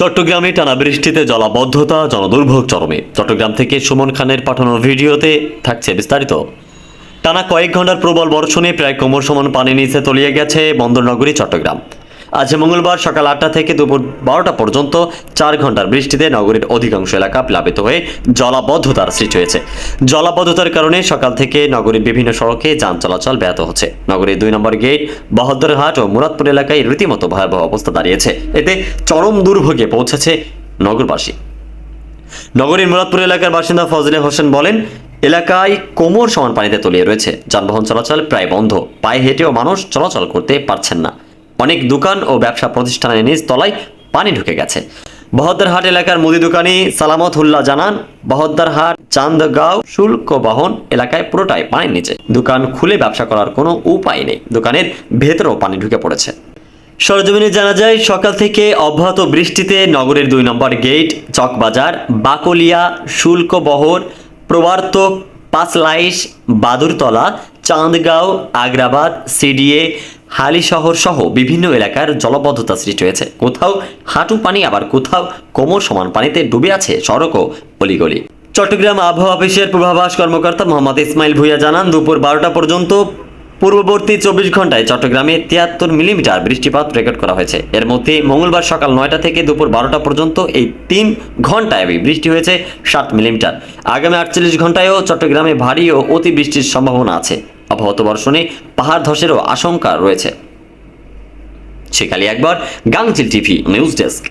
চট্টগ্রামে টানা বৃষ্টিতে জলাবদ্ধতা, জনদুর্ভোগ চরমে। চট্টগ্রাম থেকে সুমন খানের পাঠানো ভিডিওতে থাকছে বিস্তারিত। টানা কয়েক ঘণ্টার প্রবল বর্ষণে প্রায় কোমর সমান পানি নিচে তলিয়ে গেছে বন্দরনগরী, চট্টগ্রাম। আজ মঙ্গলবার সকাল আটটা থেকে দুপুর বারোটা পর্যন্ত চার ঘণ্টার বৃষ্টিতে নগরীর অধিকাংশ এলাকা প্লাবিত হয়ে জলাবদ্ধতার সৃষ্টি হয়েছে। জলাবদ্ধতার কারণে সকাল থেকে নগরীর বিভিন্ন সড়কে যান চলাচল ব্যাহত হচ্ছে। নগরীর দুই নম্বর গেট বহদ্দরহাট ও মুরাদপুর এলাকায় রীতিমতো ভয়াবহ অবস্থা দাঁড়িয়েছে। এতে চরম দুর্ভোগে পৌঁছেছে নগরবাসী। নগরীর মুরাদপুর এলাকার বাসিন্দা ফজলে হোসেন বলেন, এলাকায় কোমর সমান পানিতে তলিয়ে রয়েছে। যানবাহন চলাচল প্রায় বন্ধ। পায়ে হেঁটেও মানুষ চলাচল করতে পারছেন না। অনেক দোকান ও ব্যবসা প্রতিষ্ঠানের নিজ তলায় পানি ঢুকে গেছে। বহদ্দারহাট এলাকার মুদি দোকানি সালামত হুল্লা জানান, বহদ্দারহাট চান্দগাঁও শুল্ক বহন এলাকায় পুরোটাই পানির নিচে। দোকান খুলে ব্যবসা করার কোনো উপায় নেই। দোকানের ভেতরেও পানি ঢুকে পড়েছে। সরজমিনে জানা যায়, সকাল থেকে অব্যাহত বৃষ্টিতে নগরের দুই নম্বর গেট, চকবাজার, বাকলিয়া, শুল্ক বহর, প্রবর্তক, পাঁচলাইশ, বাদুরতলা চাঁদগাঁও আগ্রাবাদ, সিডিএ হালিশহর সহ বিভিন্ন এলাকার জলবদ্ধতা সৃষ্টি হয়েছে। কোথাও হাঁটু পানি, আবার কোথাও কোমর সমান পানিতে ডুবে আছে সড়ক ও অলিগলি। চট্টগ্রাম আবহাওয়া অফিসের পূর্বাভাস কর্মকর্তা মোহাম্মদ ইসমাইল ভুইয়া জানান, দুপুর বারোটা পর্যন্ত পূর্ববর্তী চব্বিশ ঘন্টায় চট্টগ্রামে তিয়াত্তর মিলিমিটার বৃষ্টিপাত রেকর্ড করা হয়েছে। এর মধ্যে মঙ্গলবার সকাল নয়টা থেকে দুপুর বারোটা পর্যন্ত এই তিন ঘন্টায় বৃষ্টি হয়েছে ষাট মিলিমিটার। আগামী আটচল্লিশ ঘন্টায়ও চট্টগ্রামে ভারী ও অতিবৃষ্টির সম্ভাবনা আছে। অব্যাহত বর্ষণে পাহাড় ধসেরও আশঙ্কা রয়েছে। সেকালে একবার গাংচিল টিভি নিউজ ডেস্ক।